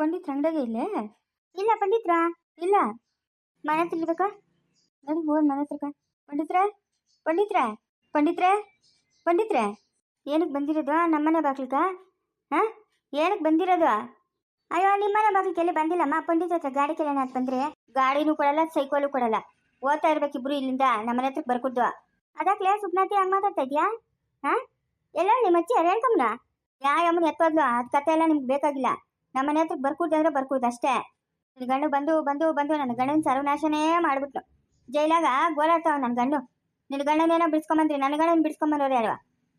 ಪಂಡಿತ್ರ ಅಂಗಡಿಗೆ ಇಲ್ಲೇ? ಇಲ್ಲ ಪಂಡಿತ್ರ, ಇಲ್ಲ. ಮನೆ ಹತ್ರ ಇರ್ಬೇಕಾ? ನನಗೆ ಹೋಗಿ ಮನೆ ಹತ್ರಕ್ಕ. ಪಂಡಿತ್ರೆ ಪಂಡಿತ್ರೆ ಪಂಡಿತ್ರೆ ಪಂಡಿತ್ರೆ. ಏನಕ್ಕೆ ಬಂದಿರೋದು? ನಮ್ಮನೆ ಬಾಗ್ಲಿಗ ಹಾಂ? ಏನಕ್ಕೆ ಬಂದಿರೋದು? ಅಯ್ಯೋ ನಿಮ್ಮನೆ ಬಾಗ್ಲಿಗೆಲ್ಲಿ ಬಂದಿಲ್ಲಮ್ಮ? ಪಂಡಿತ್ ಹತ್ರ ಗಾಡಿ ಕೇಳೋಣ ಅಂತ ಬಂದ್ರೆ. ಗಾಡಿನೂ ಕೊಡಲ್ಲ, ಸೈಕಲು ಕೊಡಲ್ಲ. ಓದ್ತಾ ಇರ್ಬೇಕು ಇಬ್ರು ಇಲ್ಲಿಂದ ನಮ್ಮನೆ ಹತ್ರಕ್ಕೆ ಅದಕ್ಕೆ ಅದಕ್ಲೇ ಸುಪ್ನಾತಿ ಹಂಗೆ ಮಾತಾಡ್ತಾ ಇದೆಯಾ? ಹಾಂ? ಎಲ್ಲ ನಿಮ್ಮ ಅಜ್ಜಿ ರೇಣ್ಕಮ್ಮನ ಯಾ ಅಮ್ಮನ ಎತ್ತೋದ್ಲು ಅದು ಕತೆ ಎಲ್ಲ ನಿಮ್ಗೆ ಬೇಕಾಗಿಲ್ಲ. ನಮ್ಮನೆ ಹತ್ರಕ್ಕೆ ಬರ್ಕೂಡ್ದು ಅಂದ್ರೆ ಬರ್ಕೂಡ್ದು ಅಷ್ಟೇ. ನಿನ್ ಗಂಡು ಬಂದು ಬಂದು ಬಂದು ನನ್ನ ಗಂಡನ ಸರ್ವನಾಶನೇ ಮಾಡ್ಬಿಟ್ಲು. ಜೈಲಾಗ ಗೋಳಾಡ್ತಾವ ನನ್ನ ಗಂಡು. ನಿನ್ನ ಗಂಡನೇನೋ ಬಿಡ್ಸ್ಕೊಂಬಂದ್ರಿ ನನ್ನ ಗಂಡನ ಬಿಡ್ಸ್ಕೊಂಬಂದವ್ರು ಯಾರು?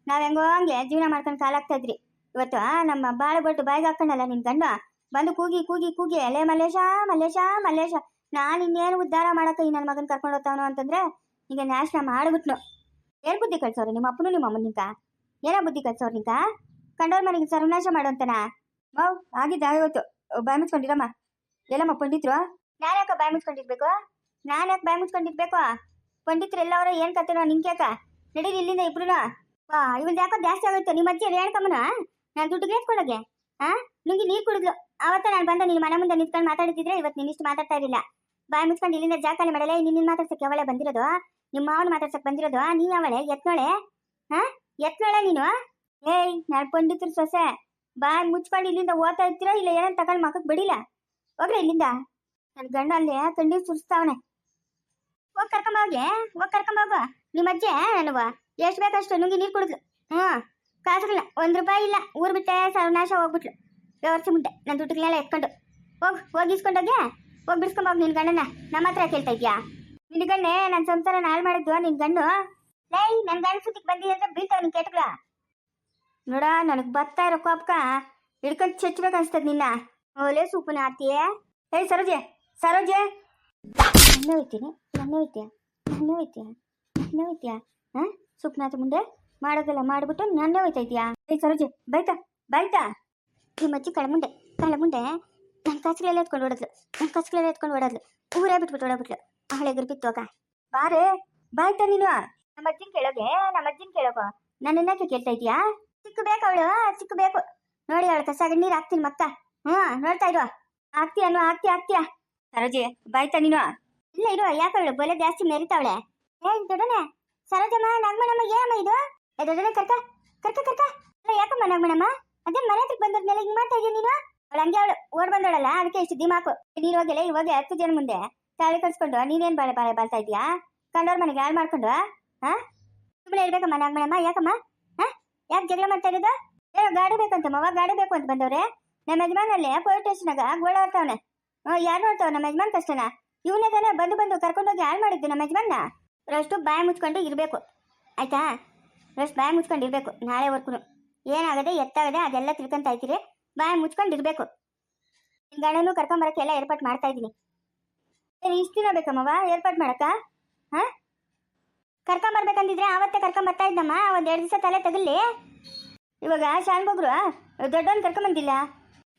ನಾವ್ ಹೆಂಗೋ ಹಂಗೆ ಜೀವನ ಮಾಡ್ಕೊಂಡು ಕಾಲಾಗ್ತಾ ಇದ್ರಿ ಇವತ್ತು ನಮ್ಮ ಬಾಳ ಬಟ್ಟು ಬಾಯಿಗೆ ಹಾಕೊಂಡಲ್ಲ ನಿನ್ ಗಂಡು? ಬಂದು ಕೂಗಿ ಕೂಗಿ ಕೂಗಿ, ಅಲೆ ಮಲ್ಲೇಶ ಮಲ್ಲೇಶ ಮಲ್ಲೇಶ. ನಾನು ಇನ್ನೇನು ಉದ್ಧಾರ ಮಾಡಕ್ಕೆ ಈ ನನ್ನ ಮಗನ ಕರ್ಕೊಂಡು ಹೋಗ್ತಾವನು ಅಂತಂದ್ರೆ ಈಗ ನಾಶನ ಮಾಡ್ಬಿಟ್ನು. ಏನ್ ಬುದ್ಧಿ ಕಳ್ಸೋರು ನಿಮ್ಮ ಅಪ್ಪನು ನಿಮ್ಮ ಅಮ್ಮನ ಏನ ಬುದ್ಧಿ ಕಳ್ಸೋರು ನಿಂಕ ಕಂಡೋರ್ ಮನೆಗೆ ಸರ್ವನಾಶ ಮಾಡುವಂತನ ಮಾವ್ ಆಗಿದ್ದ ಇವತ್ತು ಬಾಯ್ ಮುಚ್ಕೊಂಡಿರಮ್ಮ. ಎಲ್ಲಮ್ಮ ಪಂಡಿತ್ರು? ನಾನು ಯಾಕೆ ಬಾಯ್ ಮುಚ್ಕೊಂಡಿರ್ಬೇಕು? ನಾನು ಯಾಕೆ ಬಾಯ್ ಮುಚ್ಕೊಂಡಿರ್ಬೇಕು? ಪಂಡಿತ್ರು ಎಲ್ಲವರ ಏನ್ ಕತ್ತೇನೋ ನಿಂಕ್ಯಾಕ ನಡೀರಿ ಇಲ್ಲಿಂದ ಇಬ್ರು ವಾ ಇವನ್ ಯಾಕೋ ಜಾಸ್ತಿ ಆಗೋಯ್ತು? ನಿಮ್ಮ ಅಜ್ಜಿ ರೇಣಕಮ್ಮನ ನಾನು ದುಡ್ಡು ಎತ್ಕೊಳಗೆ ಹಾ ನಿಂಗೆ ನೀರು ಕುಡಿದ್ಲು. ಅವತ್ತ ನಾನು ಬಂದ ನಿನ್ನ ಮನೆ ಮುಂದೆ ನಿಂತ್ಕೊಂಡು ಮಾತಾಡ್ತಿದ್ರೆ ಇವತ್ತು ನೀನು ಇಷ್ಟು ಮಾತಾಡ್ತಾ ಇರಲಿಲ್ಲ. ಬಾಯ್ ಮುಚ್ಕೊಂಡು ಇಲ್ಲಿಂದ ಜಾಕಾಲಿ ಮಾಡಲೇ ನಿನ್ನ ಮಾತಾಡ್ಸಕ್ಕೆ ಅವಳೆ ಬಂದಿರೋದು? ನಿಮ್ಮ ಮಾವನ ಮಾತಾಡ್ಸಕ್ ಬಂದಿರೋದು? ನೀ ಅವಳೆ ಎತ್ನೋಳೆ ಹಾ ಎತ್ನೋಳೆ ನೀನು? ಏಯ್ ನಾನು ಪಂಡಿತ್ರು ಸೊಸೆ. ಬಾಯ್ ಮುಚ್ಕೊಂಡು ಇಲ್ಲಿಂದ ಓದ್ತಾ ಇರ್ತೀರೋ ಇಲ್ಲ ಏನಂತ ತಗೊಂಡು ಮಕ್ಕಕ್ಕೆ ಬಿಡಿಲ್ಲ? ಹೋಗ್ರಿ ಇಲ್ಲಿಂದ. ನನ್ನ ಗಂಡ ಅಲ್ಲಿ ಕಣ್ಣೀರು ಸುರಿಸ್ತಾವನೆ. ಹೋಗಿ ಕರ್ಕೊಂಬೋಗಿ ಹೋಗಿ ಕರ್ಕೊಂಬೋಗ ನಿಮ್ಮ ಅಜ್ಜಿ ನನವ. ಎಷ್ಟು ಬೇಕಷ್ಟು ನುಂಗಿ ನೀರು ಕುಡಿದ್ಲು ಹ್ಞೂ. ಕಾಸಿಲ್ಲ ಒಂದು ರೂಪಾಯಿ ಇಲ್ಲ. ಊರು ಬಿಟ್ಟೆ ಸರ್ವನಾಶ ಹೋಗ್ಬಿಟ್ಲು. ವ್ಯವಸ್ಥೆ ಮುಂದೆ ನನ್ನ ದುಡ್ಡುಗಳೆಲ್ಲ ಎತ್ಕೊಂಡು. ಹೋಗಿ ಹೋಗಿ ಇಸ್ಕೊಂಡೋಗೆ ಹೋಗಿ ಬಿಡ್ಸ್ಕೊಂಬೋಗಿ ನಿನ್ನ ಗಂಡನ. ನಮ್ಮ ಹತ್ರ ಕೇಳ್ತಾ ಇದ್ಯಾ? ನಿನ್ನ ಗಂಡೆ ನನ್ನ ಸಂಸಾರ ಹಾಳು ಮಾಡಿದ್ದು ನಿನ್ನ ಗಂಡು? ಲೈ ನನ್ನ ಗಂಡ ಸುತ್ತಿಗೆ ಬಂದಿದ್ರೆ ಬೀಳ್ತಾವ ನಿನ್ ಕೆಟ್ಟಗಳ. ನೋಡ, ನನಗೆ ಬರ್ತಾ ಇರೋ ಕೋಪಕ ಹಿಡ್ಕೊಂಡು ಚಚ್ಬೇಕು ಅನ್ಸ್ತದ ನಿನ್ನ. ಓಲೆ ಸೂಪನ ಆತಿಯೇ ಏಯ್ ಸರೋಜೆ ಸರೋಜೆ! ನನ್ನ ಹೋಯ್ತೀನಿ ನನ್ನ ಹೋಯ್ತೀಯ ನನ್ನ ಹೋಯ್ತೀಯ ನನ್ನ ಹೋಯ್ತೀಯ ಹಾಂ ಸುಪ್ನಾಥ ಮುಂದೆ ಮಾಡೋದೆಲ್ಲ ಮಾಡಿಬಿಟ್ಟು ನನ್ನ ಹೋಯ್ತಾ ಹೇ ಸರೋಜೆ, ಬೈತಾ ಬೈತಾ? ನಿಮ್ಮ ಅಜ್ಜಿ ಕಳಮುಂಡೆ ಕಳಮುಂಡೆ ನನ್ನ ಕಸ್ಗಳೆಲ್ಲ ಎತ್ಕೊಂಡು ಓಡದ್ಲು ನನ್ನ ಕಸ್ಗಳೆಲ್ಲ ಎತ್ಕೊಂಡು ಓಡದ್ಲು ಊರೇ ಬಿಟ್ಬಿಟ್ಟು ಓಡೋಗ್ಬಿಟ್ಲು ಹಳೆ ಬಿತ್ತು ಹೋಗ ಬಾರೆ ಬಾಯ್ತಾ ನೀನು? ನಮ್ಮ ಅಜ್ಜಿನ ಕೇಳೋಗೆ ನಮ್ಮ ಅಜ್ಜಿನ ಕೇಳೋಗೋ ನನ್ನನ್ನ ಕೇಳ್ತಾ ಇದೀಯಾ ಚಿಕ್ಕ ಬೇಕು ಅವಳು ಚಿಕ್ಕ ಬೇಕು ನೋಡಿ ಅವಳು ಕಸಾಗ ನೀರು ಹಾಕ್ತೀನಿ ಮಕ್ಕ ಹ್ಮ್ ನೋಡ್ತಾ ಇರು. ಹಾಕ್ತೀಯ ಅನ್ನು, ಹಾಕ್ತೀಯ ಹಾಕ್ತೀಯ. ಸರೋಜಿ, ಬಾಯ್ತಾ ನೀನು? ಇಲ್ಲ ಇರು, ಯಾಕೆ ಅವಳು ಬೊಲೆ ಜಾಸ್ತಿ ಮೆರಿತಾವಳೆ? ಏನ್ ದೊಡ್ಡನೆ. ಸರೋಜಮ್ಮ, ನಾಗಮಣಮ್ಮ, ಏನಮ್ಮ ಇದು? ಏ, ದೊಡ್ಡನೆ, ಕರ್ಕ ಕರ್ಕ ಕರ್ಕ. ಅಲ್ಲ ಯಾಕಮ್ಮ ನಗ್ಮಣಮ್ಮ? ಅದೇ ಮನೆ ಹತ್ರಕ್ಕೆ ಬಂದದ್ಮೇಲೆ ಹಿಂಗ್ ಮಾಡ್ತಾ ಇದೀಯ ನೀನು? ಅವಳು ಹಂಗೆ ಅವಳು ಓಡ್ ಬಂದವಳಲ್ಲ, ಅದಕ್ಕೆ ಇಷ್ಟು ದಿಮಾಕು. ನೀನು ಹೋಗಿಲ್ಲ, ಇವಾಗ ಹತ್ತು ಜನ ಮುಂದೆ. ತಾಳಿ ಕಳ್ಸ್ಕೊಂಡು ನೀನೇನ್ ಬಾಳೆ ಬಾಳೆ, ಬಾಳ್ತಾ ಇದೀಯಾ? ಕಂಡವ್ರ ಮನೆಗೆ ಹಾಳು ಮಾಡ್ಕೊಂಡು ಹಾ? ಸುಮ್ಮನೆ ಇರ್ಬೇಕಮ್ಮ ನಾಗಮಣಮ್ಮ, ಯಾಕಮ್ಮ? ಯಾಕೆ ಜಗಳ ಮಾಡ್ತಾ ಏನೋ ಗಾಡಿ ಬೇಕಂತ ಮವ ಗಾಡಿ ಬೇಕು ಅಂತ ಬಂದವ್ರೆ. ನಮ್ಮ ಯಜಮಾನಲ್ಲಿ ಪೊಲೀಸ್ ಸ್ಟೇಷನಾಗ ಗೋಳಾಡ್ತಾವನೆ ಹ್ಞೂ ಯಾರು ನೋಡ್ತಾವ ನಮ್ಮ ಯಜಮಾನ್ ಕಷ್ಟನ? ಇವನೇ ತಾನೇ ಬಂದು ಬಂದು ಕರ್ಕೊಂಡೋಗಿ ಹಾಳು ಮಾಡಿದ್ದು ನಮ್ಮ ಯಜಮಾನ ರಷ್ಟು ಬಾಯಿ ಮುಚ್ಕೊಂಡು ಇರಬೇಕು. ಆಯ್ತಾ? ರಷ್ಟು ಬಾಯಿ ಮುಚ್ಕೊಂಡು ಇರಬೇಕು ನಾಳೆವರೆಗೂ ಏನಾಗದೆ, ಎತ್ತಾಗದೆ, ಅದೆಲ್ಲ ತಿಳ್ಕೊಂತ ಇದ್ದೀರಿ. ಬಾಯಿ ಮುಚ್ಕೊಂಡು ಇರಬೇಕು. ಗಣನೂ ಕರ್ಕೊಂಬರಕ್ಕೆ ಎಲ್ಲ ಏರ್ಪಾಟ್ ಮಾಡ್ತಾ ಇದ್ದೀನಿ. ಇಷ್ಟು ದಿನ ಬೇಕಮ್ಮವ ಏರ್ಪಾಟ್ ಮಾಡಕ್ಕ? ಹಾಂ? ಕರ್ಕೊಂಬರ್ಬೇಕಂದಿದ್ರೆ ಆವತ್ತೇ ಕರ್ಕೊಂಬರ್ತಾ ಇದ್ದಮ್ಮ. ಒಂದು ಎರಡು ದಿವಸ ತಲೆ ತಗಲಿ. ಇವಾಗ ಶಾನ್ಭೋಗ್ರು ದೊಡ್ಡವನ್ ಕರ್ಕೊಂಬಂದಿಲ್ಲ?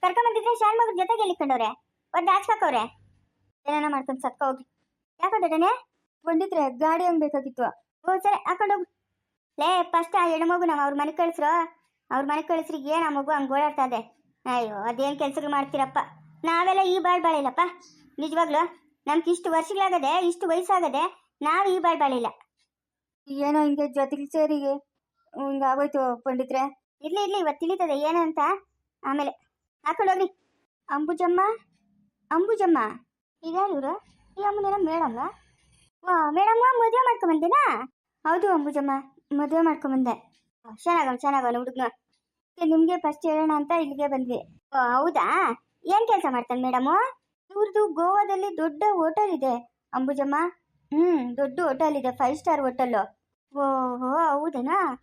ಕರ್ಕೊಂಬಂದಿದ್ರೆ ಶಾನ್ಭೋಗ್ರ ಜೊತೆಗೆ ಎಲ್ಲಿಕೊಂಡವ್ರೆ ಒಂದು ಹಾಕ್ಸಾಕವ್ರೆ ಏನಾನ ಮಾಡ್ಕೊಂಡು ಸಕ್ಕ ಹೋಗಿ. ಯಾಕೋ ದೊಡ್ಡನೆ? ಬಂದಿದ್ರೆ ಗಾಡಿ ಹಂಗೆ ಬೇಕಾಗಿತ್ತು. ಓ ಸರಿ ಹಾಕೊಂಡು ಹೋಗು. ಲೇ ಫಸ್ಟ್ ಆ ಹೆಣ್ಮಗು ನಾವು ಅವ್ರ ಮನೆಗೆ ಕಳಿಸ್ರು? ಅವ್ರ ಮನೆಗೆ ಕಳಿಸ್ರಿ ಏನು ಆ ಮಗು ಹಂಗೆ ಓಡಾಡ್ತಾ ಇದೆ? ಅಯ್ಯೋ ಅದೇನು ಕೆಲ್ಸಗಳು ಮಾಡ್ತೀರಪ್ಪ? ನಾವೆಲ್ಲ ಈ ಬಾಳ್ ಬಾಳಿಲ್ಲಪ್ಪ ನಿಜವಾಗ್ಲು ನಮ್ಗೆ ಇಷ್ಟು ವರ್ಷಗಳಾಗದೆ ಇಷ್ಟು ವಯಸ್ಸಾಗದೆ ನಾವು ಈ ಬಾಳ್ ಬಾಳಿಲ್ಲ ಏನೋ ಹಿಂಗೆ ಜೊತೆಗೆ ಸೇರಿಗೆ ಹಿಂಗೆ ಆಗೋಯ್ತು ಪಂಡಿತ್ರೆ. ಇರ್ಲಿ ಇರ್ಲಿ ಇವತ್ತು ತಿಳಿತದೆ ಏನಂತ ಆಮೇಲೆ. ಹಾಕೊಂಡೋಗ್ರಿ ಅಂಬುಜಮ್ಮ ಅಂಬುಜಮ್ಮ. ಈಗ ಇವರು? ಈ ಅಮ್ಮನೇನ ಮೇಡಮ್ಮ? ಓ, ಮೇಡಮ್ಮ, ಮದುವೆ ಮಾಡ್ಕೊಂಬಂದೇನಾ ಹೌದು, ಅಂಬುಜಮ್ಮ, ಮದುವೆ ಮಾಡ್ಕೊಂಬಂದೆ ಚೆನ್ನಾಗಲ್ಲ ಚೆನ್ನಾಗಲ್ಲ ಹುಡುಗನ. ನಿಮಗೆ ಫಸ್ಟ್ ಹೇಳೋಣ ಅಂತ ಇಲ್ಲಿಗೆ ಬಂದ್ವಿ. ಓ, ಹೌದಾ? ಏನು ಕೆಲಸ ಮಾಡ್ತಾನೆ ಮೇಡಮು? ಇವ್ರದ್ದು ಗೋವಾದಲ್ಲಿ ದೊಡ್ಡ ಹೋಟೆಲ್ ಇದೆ, ಅಂಬುಜಮ್ಮ. ಹ್ಞೂ ದೊಡ್ಡ ಹೋಟೆಲ್ ಇದೆ ಫೈವ್ ಸ್ಟಾರ್ ಹೋಟೆಲ್ಲು. ಓಹೋ, ಹೌದನಾ?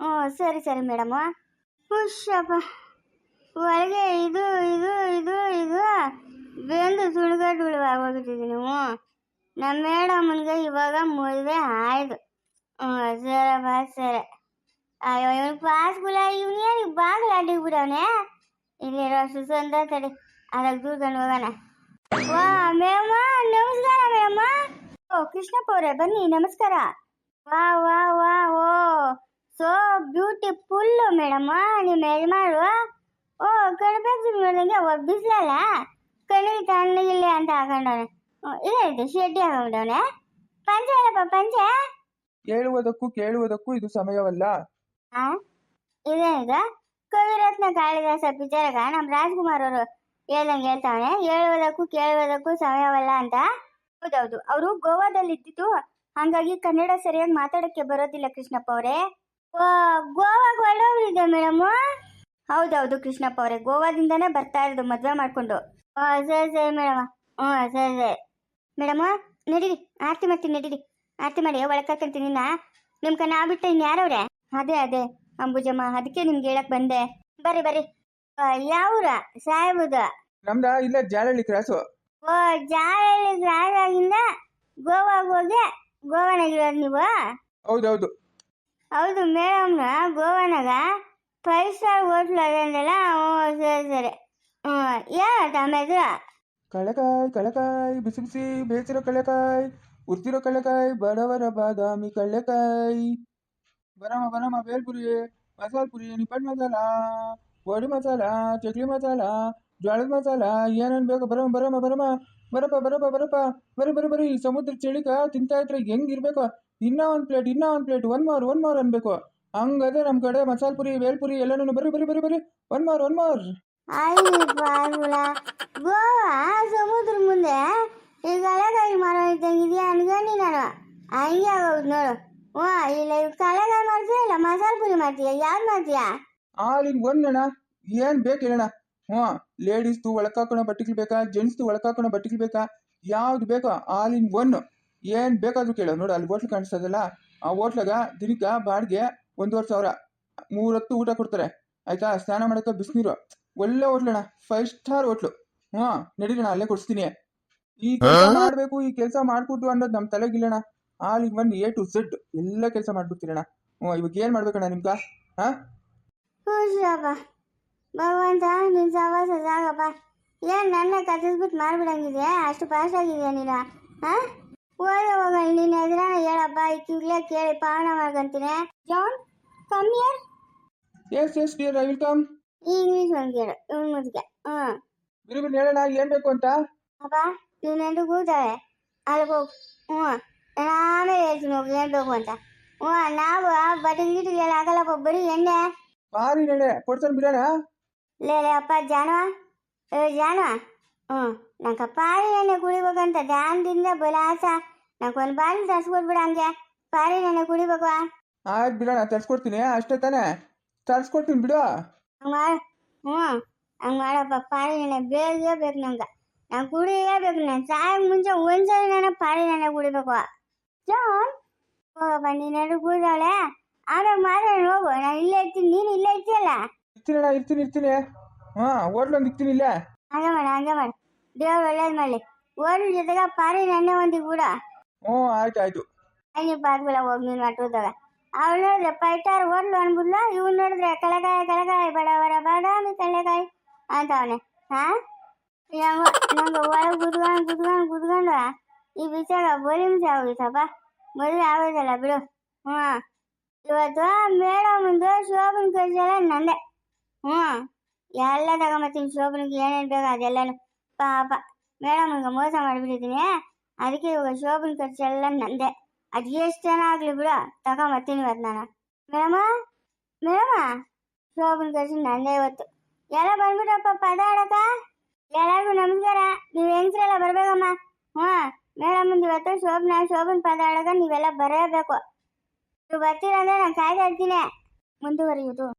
ಹ್ಞೂ ಸರಿ ಸರಿ ಮೇಡಮ್. ಹುಷಪ್ಪ. ಒಳಗೆ ಇದು ಇದು ಇದು ಇದು. ಬೆಂದು ಸುಳ್ಗಾಡು ಹೋಗಿದ್ದೀವಿ ನೀವು. ನಮ್ಮ ಮೇಡಮ್ಮನಿಗೆ ಇವಾಗ ಮದುವೆ ಆಯ್ತು. ಹ್ಞೂ ಸರಪ್ಪ ಸರಿ. ಅಯ್ಯೋ, ಇವನು ಪಾಸ್ಗುಲ ಇವನು ಏನು ಬಾಗಿಲು ಅಡ್ಡಿಬಿಡವನೆ ಇಲ್ಲಿರೋ ಸುಸಂದ ತಡಿ. ಅದಕ್ಕೆ ದೂರ್ಕೊಂಡು ಹೋಗೋಣ. ವಾ ಮೇಮ್ಮ ನಮಸ್ಕಾರ ಮೇಡಮ್ಮ. ಓ, ಕೃಷ್ಣಪ್ಪ ಅವರೇ, ಬನ್ನಿ, ನಮಸ್ಕಾರ. ವಾ ವಾ ವಾ ಓ. ಸೋ ಬ್ಯೂಟಿಫುಲ್ ಮೇಡಮ್ಮ ನಿಮ್ಮ ಮಾಡುವ ಓ ಮೇಲೆ ಒಬ್ಬ ಬಿಸಿಲಲ್ಲ? ಕಣ್ಣಿಗೆ ತಣ್ಣಗಿಲ್ಲ ಅಂತ ಹಾಕೊಂಡವನೆ. ಇಲ್ಲ ಇದು ಶೆಟ್ಟಿ ಹಾಕೊಂಡವನೆ. ಪಂಚೆ ಅಲ್ಲಪ್ಪ ಪಂಚೆ. ಕೇಳುವುದಕ್ಕೂ ಕೇಳುವುದಕ್ಕೂ ಇದು ಸಮಯವಲ್ಲ. ಆ? ಇದೇನಿದು? ಕವಿರತ್ನ ಕಾಳಿದಾಸ ಪಿಕ್ಚರ್ಗ ನಮ್ಮ ರಾಜ್ಕುಮಾರ್ ಅವರು ಹೇಳ್ದಂಗೆ ಹೇಳ್ತಾವನೆ. ಹೇಳುವುದಕ್ಕೂ ಕೇಳುವುದಕ್ಕೂ ಸಮಯವಲ್ಲ ಅಂತ. ಹೌದೌದು. ಅವರು ಗೋವಾದಲ್ಲಿ ಇದ್ದಿದ್ದು ಹಂಗಾಗಿ ಕನ್ನಡ ಸರಿಯಾಗಿ ಮಾತಾಡಕ್ಕೆ ಬರೋದಿಲ್ಲ ಕೃಷ್ಣಪ್ಪ ಅವರೇ. ಗೋವಾಗ ಹೊರಡೋಗ್ರಿದೆ ಮೇಡಮ್. ಹೌದೌದು ಕೃಷ್ಣಪ್ಪ ಅವರೇ ಗೋವಾದಿಂದನೇ ಬರ್ತಾ ಇರೋದು ಮದುವೆ ಮಾಡಿಕೊಂಡು. ಓ ಸರಿ ಸರಿ ಮೇಡಮ್. ಹ್ಞೂ ಸರಿ ಸರಿ. ಮೇಡಮ್ ನಡೀರಿ ಆರತಿ ಮಾಡ್ತೀನಿ ನಡೀರಿ. ಆರತಿ ಮಾಡಿ ಒಳಗೆ ಕರ್ಕೊಂತೀನಿ ನಾ ನಿಮ್ಮ ಕನ್ನ ಬಿಟ್ಟು ಇನ್ಯಾರವ್ರೆ ಅದೇ ಅದೇ ಅಂಬುಜಮ್ಮ ಅದಕ್ಕೆ ನಿಮ್ಗೆ ಹೇಳಕ್ ಬಂದೆ. ಬರ್ರಿ ಬರ್ರಿ. ಯಾವೂರ? ಸಾಹೇಬದ? ನಮ್ದ ಇಲ್ಲ ಜಾಲಹಳ್ಳಿ ಕ್ರಾಸು ಓ ಜಾಲಹಳ್ಳಿ ಗೋವಾಗ ಹೋಗೆ ಹೋಗಿ ಗೋವಾನಾಗಿರೋದು ನೀವು? ಹೌದೌದು. ಹೌದು ಮೇಡಮ್ನ ಗೋವಾನಾಗ ಫೈವ್ ಸ್ಟಾರ್ ಹೋಟ್ಲ್ ಅದೇ ಸರಿ ಸರಿ ಹ್ಞೂ ಏನು ತಮ್ಮ ಹೆಸರು? ಕಳೆಕಾಯಿ ಕಳೆಕಾಯಿ ಬಿಸಿ ಬಿಸಿ ಬೇಸಿರೋ ಕಳೆಕಾಯಿ ಉರ್ತಿರೋ ಕಳೆಕಾಯಿ ಬಡವರ ಬಾದಾಮಿ ಕಳ್ಳೆಕಾಯಿ ಬರಮ ಬರಮ ಬೇಲ್ಪುರಿ ಮಸಾಲ ಪುರಿ ನಿಪ್ಪಟ್ಟು ಮಸಾಲ ವಡಿ ಮಸಾಲ ಚಕ್ಲಿ ಮಸಾಲ ಜೋಳದ ಮಸಾಲ ಏನೇನು ಬೇಕು ಬರಮ ಬರಮ ಬರಮ. ಬರಪ್ಪ ಬರಪ್ಪ ಬರಪ್ಪ ಬರಿ ಬರಿ ಬರಿ ಸಮುದ್ರ ಚಳಿಕ ತಿಂತಾ ಇದ್ರೆ ಇರಬೇಕು? ಇನ್ನೂ ಒಂದು ಪ್ಲೇಟ್ ಇನ್ನೂ ಒಂದು ಪ್ಲೇಟ್ ಒನ್ ಮಾರ್ ಒನ್ ಮಾರ್ ಅನ್ಬೇಕು. ಹಂಗದೆ ನಮ್ಮ ಕಡೆ ಮಸಾಲ ಪುರಿ ಬೇಲ್ಪುರಿ ಎಲ್ಲನೂ ಬರಿ ಬರಿ ಬರಿ ಬರಿ ಒನ್ ಮಾರ್ ಒನ್ ಮಾರ್ ಗೋವಾ ಸಮುದ್ರ ಮುಂದೆ? ಈ ಕಳೆಕಾಯಿ ಮರ ಇದ್ದಂಗಿದೆಯಾ ಅನ್ಕೊಂಡು ನಾನು ಹಂಗೆ ಆಗೋದು ನೋಡು. ಓ ಇಲ್ಲ ಇವ್ ಕಳೆಕಾಯಿ ಮಾಡ್ತೀಯ ಇಲ್ಲ ಮಸಾಲೆ ಪುರಿ ಮಾಡ್ತೀಯ? ಯಾವ್ದು ಮಾಡ್ತೀಯಾ? ಆಲ್ ಒಂದಣ್ಣ ಏನು ಬೇಕಿಲ್ಲಣ್ಣ ಹ್ಞೂ ಲೇಡೀಸ್ದು ಒಳಕಾಕೋಣ ಬಟ್ಟಿಗಳು ಬೇಕಾ? ಜೆಂಟ್ಸ್ದು ಒಳಕಾಕೋಣ ಬಟ್ಟೆಗಳು ಬೇಕಾ? ಯಾವ್ದು ಬೇಕೋ? ಆಲ್ ಇನ್ ಒನ್ ಏನ್ ಬೇಕಾದ್ರೂ ಕೇಳೋ. ನೋಡು ಅಲ್ಲಿ ಹೋಟ್ಲ್ ಕಾಣಿಸ್ತದಲ್ಲ ಆ ಹೋಟ್ಲಾಗ ದಿನಕ್ಕ ಬಾಡಿಗೆ ಒಂದೂವರೆ ಸಾವಿರ. ಮೂರೊತ್ತು ಊಟ ಕೊಡ್ತಾರೆ. ಆಯ್ತಾ? ಸ್ನಾನ ಮಾಡಕ್ಕೆ ಬಿಸಿನೀರು. ಒಳ್ಳೆ ಹೋಟ್ಲಣ್ಣ ಫೈವ್ ಸ್ಟಾರ್ ಹೋಟ್ಲು ಹ್ಞೂ ನಡೀಲಣ್ಣ ಅಲ್ಲೇ ಕೊಡಿಸ್ತೀನಿ. ಈ ಕೆಲಸ ಮಾಡಬೇಕು ಈ ಕೆಲಸ ಮಾಡ್ಕೊಟ್ಟು ಅನ್ನೋದು ನಮ್ಮ ತಲೆಗಿಲ್ಲಣ್ಣ. All in one A to Z ಎಲ್ಲ ಕೆಲಸ ಮಾಡ್ಬಿಡ್ತೀರಣ್ಣ. ಹ್ಞೂ ಇವಾಗ ಏನು ಮಾಡ್ಬೇಕಣ್ಣ ನಿಮ್ಗೆ? ಹಾಂ? ಭಗವಂತ ನಿನ್ನ ಸವಾಸ ಸಾಗಪ್ಪ ಏನು ನನ್ನ ಕತ್ತಿಸ್ಬಿಟ್ಟು ಮಾಡ್ಬಿಡಂಗಿದೆ ಅಷ್ಟು ಫಾಸ್ಟ್ ಆಗಿದೆಯಾ ನೀನು ಹಾಂ ಹೋಗಿ ಹೋಗ ನೀನು ಎದುರಾನ ಹೇಳಪ್ಪ ಈಗಲೇ ಕೇಳಿ ಪಾವನ ಮಾಡ್ಕೊಂತೀನಿ John come here yes yes dear I will come English ಒಂದು ಕೇಳು ಇವ್ನ ಮುದ್ಕೆ ಹ್ಞೂ ಬಿರಿ ಬಿರಿ ಹೇಳೋಣ ಏನ್ ಬೇಕು ಅಂತ ಅಪ್ಪ ನೀನು ಎಂದು ಕೂತಾಳೆ ಅಲ್ಲಿಗೆ ಹೋಗು ಹ್ಞೂ ನಾನು ಆಮೇಲೆ ಹೇಳ್ತೀನಿ ಹೋಗಿ ಏನು ಬೇಕು ಅಂತ ಹ್ಞೂ ನಾವು ಬಟ್ಟೆ ಗೀಟಿಗೆಲ್ಲ ಆಗಲ್ಲಪ್ಪ ಬರೀ ಎಣ್ಣೆ ಬಾರಿ ನಡೆ ಕೊಡ್ತಾನೆ ಬಿಡೋಣ ಲೇ ಲೇ ಅಪ್ಪ ಜಾನುವ? ಏ ಜಾನುವ? ಹ್ಞೂ ನಂಗೆ ಪಾರಿ ನೆನೆ ಕುಡಿಬೇಕಂತ ಧ್ಯಾನದಿಂದ ಬಲಾಸ. ನಂಗೆ ಒಂದು ಬಾರಿ ತರಿಸ್ಕೊಟ್ಬಿಡ ಹಂಗೆ. ಪಾರಿ ನೆನೆ ಕುಡಿಬೇಕು ಆಯ್ತು ಬಿಡೋಣ ತರಿಸ್ಕೊಡ್ತೀನಿ ಅಷ್ಟೇ ತಾನೇ. ತರಿಸ್ಕೊಡ್ತೀನಿ ಬಿಡು. ಹಂಗೆ ಮಾಡ. ಹ್ಞೂ ಹಂಗೆ ಮಾಡಪ್ಪ ಪಾರಿ ಎಣ್ಣೆ ಬೇಗ ಬೇಕು ನಂಗೆ. ನಾನು ಕುಡಿಯಬೇಕು ನಾನು ಸಾಯಕ್ಕೆ ಮುಂಚೆ ಒಂದ್ಸರಿ ನಾನು ಪಾರಿ ನೆನೆ ಕುಡಿಬೇಕು ಜಾನ್? ಹೋಗಪ್ಪ ನೀನೆಲ್ಲರೂ ಕೂದವಳೆ ಆಮೇಲೆ ಮಾತಾಡೋಣ ಹೋಗು. ನಾನು ಇಲ್ಲೇ ಇರ್ತೀನಿ ನೀನು ಇಲ್ಲೇ ಇರ್ತೀಯಲ್ಲ? ಇರ್ತೀನಿ ಅಣ್ಣ ಇರ್ತೀನಿ ಇರ್ತೀನಿ. ಹಾ ಹೋಟ್ಲೊಂದು ಇರ್ತೀನಿ ಇಲ್ಲೇ. ಹಂಗೆ ಮಾಡ ಹಂಗೆ ಮಾಡ. ದೇವ್ರು ಒಳ್ಳೇದು ಮಾಡಲಿ. ಓದ್ರ ಜೊತೆಗೆ ಪಾರಿ ನೆನ್ನೆ ಒಂದು ಕೂಡ ಹ್ಞೂ ಆಯ್ತು ಆಯ್ತು. ಅಲ್ಲಿ ಪಾರ್ಗಳ ಹೋಗಿ ನೀನು ಮಟ್ಟದಾಗ ಅವಳು ನೋಡಿದ್ರೆ ಪೈಟಾರ್ ಓಡ್ಲು ಅನ್ಬಿಡ್ಲ ಇವ್ನು ನೋಡಿದ್ರೆ ಕಳೆಗಾಯ ಕಳೆಕಾಯಿ ಬಡವರ ಬಾದಾಮಿ ಕಳೆಗಾಯಿ ಅಂತ ಅವನೆ. ಹಾ? ನಂಗೆ ನಂಗೆ ಒಳಗೆ ಗುದ್ಕೊಂಡು ಗುದ್ಕೊಂಡು ಗುದ್ಕೊಂಡು ಈ ಬಿಸಾಗ ಬೋಲಿಂಗ್ಸ್ ಆಗೋಗಿತ್ತಪ್ಪ ಮದುವೆ ಆಗೋದಲ್ಲ ಬಿಡು. ಹ್ಞೂ ಇವತ್ತು ಮೇಡಮ್ ಮುಂದೆ ಶೋಭನ್ ಕಳ್ಸಲ್ಲ ನಂದೆ. ಹ್ಞೂ. ಎಲ್ಲ ತಗೊಂಬತ್ತೀನಿ ಶೋಭನಿಗೆ ಏನೇನು ಬೇಕು ಅದೆಲ್ಲಾನು. ಪಾಪ. ಮೇಡಮ್ಗೆ ಮೋಸ ಮಾಡಿಬಿಟ್ಟಿದ್ದೀನಿ. ಅದಕ್ಕೆ ಇವಾಗ ಶೋಭನ ಎಲ್ಲ ನಂದೆ. ಅದು ಎಷ್ಟು ಜನ ಆಗಲಿ ಬಿಡು. ತಗೊಂಬರ್ತೀನಿ ಇವತ್ತು ನಾನು. ಮೇಡಮ? ಮೇಡಮ? ಶೋಭನ ಖರ್ಚು ನಂದೇ ಇವತ್ತು. ಎಲ್ಲ ಬಂದ್ಬಿಟ್ಟಪ್ಪ, ಪದ ಆಡಕ ಎಲ್ಲರಿಗೂ ನಮಸ್ಕಾರ. ನೀವು ಹೆಂಗ್ಸ್ರೆಲ್ಲ ಬರ್ಬೇಕಮ್ಮ? ಹ್ಞೂ. ಮೇಡಮ್ ಇವತ್ತು ಶೋಭನ, ಶೋಭನ್ ಪದ ನೀವೆಲ್ಲ ಬರಬೇಕು ನೀವು ಬರ್ತೀರಂದ್ರೆ ನಾನು ಕಾಯ್ತಾ ಇರ್ತೀನಿ. ಮುಂದುವರಿಯುವುದು.